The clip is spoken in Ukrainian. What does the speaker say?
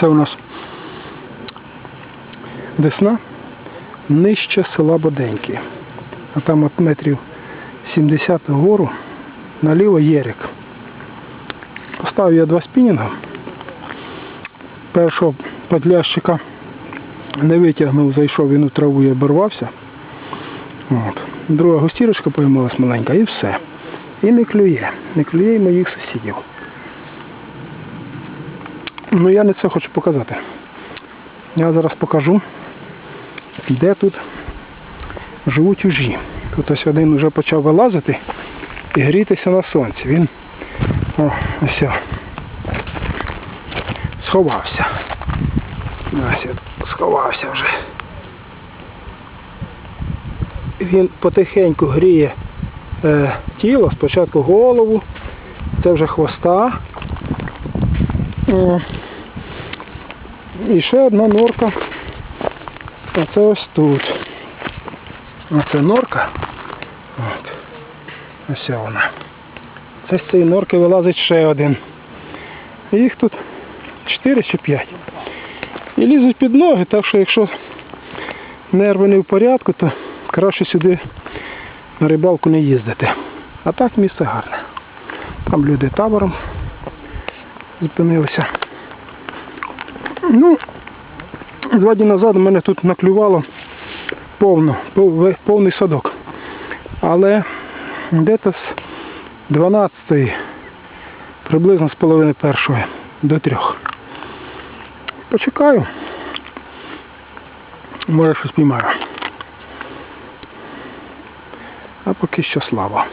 Це у нас Десна нижче села Боденьки. А там от метрів 70 вгору наліво Єрик. Поставив я два спінінга. Першого подлящика не витягнув, зайшов, він у траву і обірвався. От. Друга густірочка поймалась маленька і все. І не клює. Не клює моїх сусідів. Ну я не це хочу показати. Я зараз покажу, де тут живуть ужі. Тут ось один вже почав вилазити і грітися на сонці. Він о, ось. Сховався. Ось сховався вже. Він потихеньку гріє е, тіло, спочатку голову, це вже хвоста. І ще одна норка. Оце ось тут. Оце норка. От. Ось вона. Це з цієї норки вилазить ще один. Їх тут 4 чи 5. І лізуть під ноги, так що якщо нерви не в порядку, то краще сюди на рибалку не їздити. А так місце гарне. Там люди табором зупинилися. Ну, два дні назад у мене тут наклювало повно, повний садок. Але десь з 12 приблизно з половини першої до трьох. Почекаю. Може щось піймаю. А поки що слава.